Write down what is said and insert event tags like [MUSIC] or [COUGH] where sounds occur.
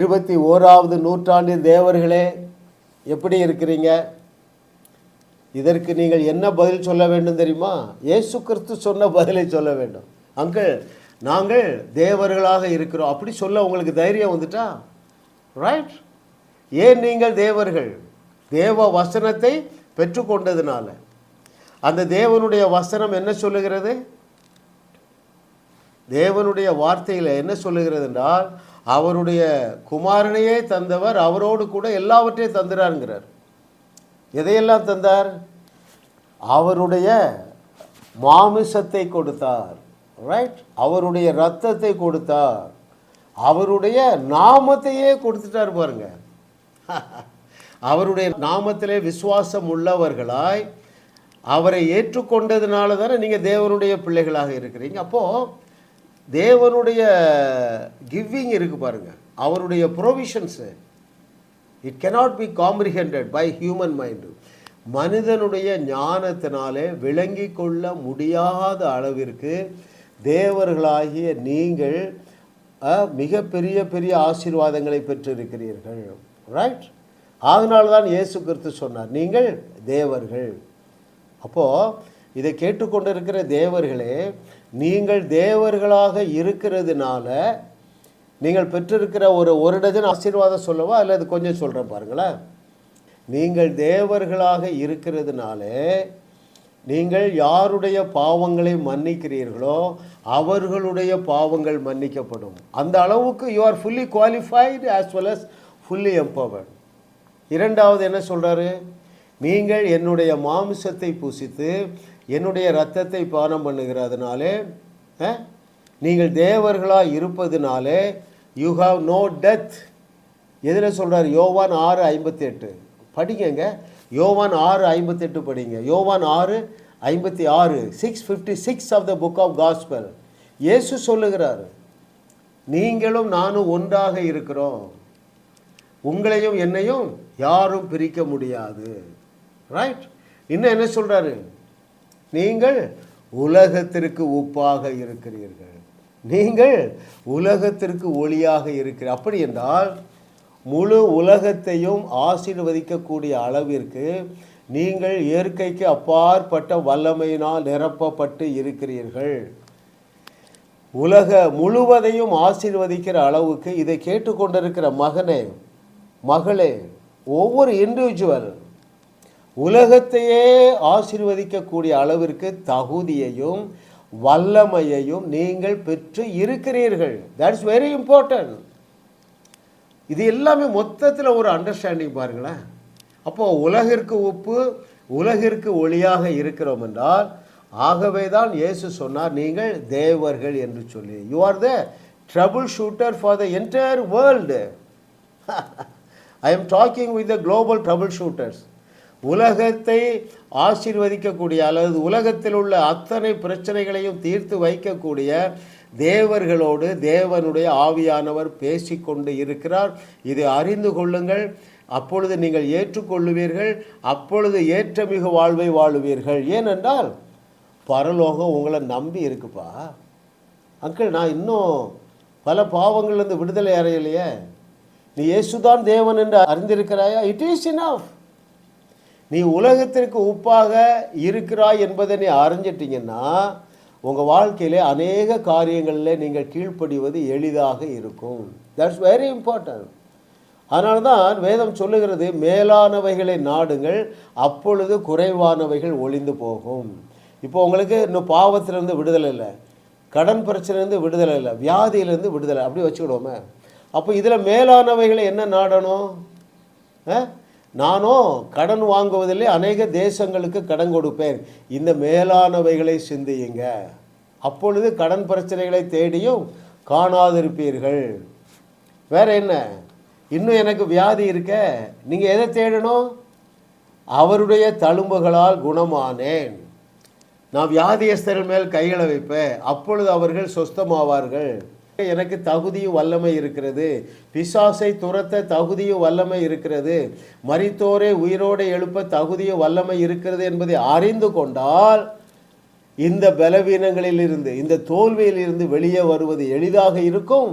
இருபத்தி ஓராவது நூற்றாண்டின் தேவர்களே எப்படி இருக்கிறீங்க? இதற்கு நீங்கள் என்ன பதில் சொல்ல வேண்டும் தெரியுமா? ஏசு கிறிஸ்து சொன்ன பதிலை சொல்ல வேண்டும். அங்கிள் நாங்கள் தேவர்களாக இருக்கிறோம். அப்படி சொல்ல உங்களுக்கு தைரியம் வந்துட்டா? ரைட் ஏன் நீங்கள் தேவர்கள்? தேவ வசனத்தை பெற்றுக்கொண்டதுனால. அந்த தேவனுடைய வசனம் என்ன சொல்லுகிறது? தேவனுடைய வார்த்தையில் என்ன சொல்லுகிறது என்றால் அவருடைய குமாரனையே தந்தவர் அவரோடு கூட எல்லாவற்றையும் தந்துறாருங்கிறார். எதையெல்லாம் தந்தார்? அவருடைய மாமிசத்தை கொடுத்தார் ரைட் அவருடைய ரத்தத்தை கொடுத்தார் அவருடைய நாமத்தையே கொடுத்துட்டார் பாருங்க. [LAUGHS] அவருடைய நாமத்திலே விசுவாசம் உள்ளவர்களாய் அவரை ஏற்றுக்கொண்டதுனால தானே நீங்கள் தேவனுடைய பிள்ளைகளாக இருக்கிறீங்க. அப்போது தேவனுடைய கிவ்விங் இருக்குது பாருங்கள் அவருடைய provisions it cannot be comprehended by human mind மனிதனுடைய ஞானத்தினாலே விளங்கி கொள்ள முடியாத அளவிற்கு தேவர்களாகிய நீங்கள் மிகப்பெரிய பெரிய ஆசீர்வாதங்களை பெற்றிருக்கிறீர்கள். ரைட் அதனால தான் இயேசு கிறிஸ்து சொன்னார் நீங்கள் தேவர்கள். அப்போது இதை கேட்டுக்கொண்டிருக்கிற தேவர்களே நீங்கள் தேவர்களாக இருக்கிறதுனால நீங்கள் பெற்றிருக்கிற ஒரு ஒரு டஜன் ஆசீர்வாதம் சொல்லவா? அல்லது கொஞ்சம் சொல்கிறேன் பாருங்களேன். நீங்கள் தேவர்களாக இருக்கிறதுனாலே நீங்கள் யாருடைய பாவங்களை மன்னிக்கிறீர்களோ அவர்களுடைய பாவங்கள் மன்னிக்கப்படும். அந்த அளவுக்கு you are fully qualified as well as fully empowered இரண்டாவது என்ன சொல்கிறாரு நீங்கள் என்னுடைய மாமிசத்தை புசித்து என்னுடைய இரத்தத்தை பானம் பண்ணுகிறதுனாலே நீங்கள் தேவர்களாக இருப்பதுனாலே யூ ஹாவ் நோ டெத் எதில் சொல்கிறார் யோவான் ஆறு ஐம்பத்தி எட்டு படிங்கங்க யோவான் ஆறு ஐம்பத்தெட்டு படிங்க. யோவான் ஆறு ஐம்பத்தி ஆறு. Six fifty six of the book of gospel இயேசு சொல்லுகிறார் நீங்களும் நானும் ஒன்றாக இருக்கிறோம். உங்களையும் என்னையும் யாரும் பிரிக்க முடியாது. ரைட் இன்னும் என்ன சொல்கிறாரு நீங்கள் உலகத்திற்கு உப்பாக இருக்கிறீர்கள். நீங்கள் உலகத்திற்கு ஒளியாக இருக்கிற அப்படி என்றால் முழு உலகத்தையும் ஆசீர்வதிக்கக்கூடிய அளவிற்கு நீங்கள் இயற்கைக்கு அப்பாற்பட்ட வல்லமையினால் நிரப்பப்பட்டு இருக்கிறீர்கள். உலக முழுவதையும் ஆசீர்வதிக்கிற அளவுக்கு இதை கேட்டுக்கொண்டிருக்கிற மகனே மகளே ஒவ்வொரு இண்டிவிஜுவல் உலகத்தையே ஆசிர்வதிக்கக்கூடிய அளவிற்கு தகுதியையும் வல்லமையையும் நீங்கள் பெற்று இருக்கிறீர்கள். தட்ஸ் வெரி இம்பார்ட்டன்ட் இது எல்லாமே மொத்தத்தில் ஒரு அண்டர்ஸ்டாண்டிங் பாருங்களேன். அப்போ உலகிற்கு உப்பு உலகிற்கு ஒளியாக இருக்கிறோம் என்றால் ஆகவே தான் இயேசு சொன்னார் நீங்கள் தேவர்கள் என்று சொல்லி. You are the troubleshooter for the entire world I am talking with the global troubleshooters உலகத்தை ஆசீர்வதிக்கக்கூடிய அல்லது உலகத்தில் உள்ள அத்தனை பிரச்சனைகளையும் தீர்த்து வைக்கக்கூடிய தேவர்களோடு தேவனுடைய ஆவியானவர் பேசிக்கொண்டு இருக்கிறார். இதை அறிந்து கொள்ளுங்கள். அப்பொழுது நீங்கள் ஏற்றுக்கொள்ளுவீர்கள். அப்பொழுது ஏற்றமிகு வாழ்வை வாழுவீர்கள். ஏனென்றால் பரலோகம் உங்களை நம்பி இருக்குப்பா. அங்கிள் நான் இன்னும் பல பாவங்கள்லேருந்து விடுதலை அறையிலையே நீ இயேசுதான் தேவன் என்று அறிந்திருக்கிறாயா? இட் இஸ் இனஃப் நீ உலகத்திற்கு உப்பாக இருக்கிறாய் என்பதை நீ அறிஞ்சிட்டிங்கன்னா உங்கள் வாழ்க்கையிலே அநேக காரியங்களில் நீங்கள் கீழ்ப்படிவது எளிதாக இருக்கும். தட்ஸ் வெரி இம்பார்ட்டன்ட் அதனால தான் வேதம் சொல்லுகிறது மேலானவைகளை நாடுங்கள் அப்பொழுது குறைவானவைகள் ஒளிந்து போகும். இப்போ உங்களுக்கு இன்னும் பாவத்திலேருந்து விடுதலை இல்லை கடன் பிரச்சனைலேருந்து விடுதலை இல்லை வியாதியிலேருந்து விடுதலை அப்படி வச்சுக்கிடுவோமே. அப்போ இதில் மேலானவைகளை என்ன நாடணும்? ஆ? நானும் கடன் வாங்குவதிலே அநேக தேசங்களுக்கு கடன் கொடுப்பேன். இந்த மேலானவைகளை சிந்தியுங்க. அப்பொழுது கடன் பிரச்சனைகளை தேடியும் காணாதிருப்பீர்கள். வேற என்ன? இன்னும் எனக்கு வியாதி இருக்க. நீங்கள் எதை தேடணும்? அவருடைய தழும்புகளால் குணமானேன். நான் வியாதியஸ்தர்கள் மேல் கைகளை வைப்பேன். அப்பொழுது அவர்கள் சொஸ்தமாவார்கள். எனக்கு தகுதியும் வல்லமை இருக்கிறது. பிசாசை துரத்த தகுதியும் வல்லமை இருக்கிறது. மறித்தோரை உயிரோடு எழுப்ப தகுதியும் வல்லமை இருக்கிறது என்பதை அறிந்து கொண்டால் இந்த பலவீனங்களிலிருந்து இந்த தோல்வியிலிருந்து வெளியே வருவது எளிதாக இருக்கும்.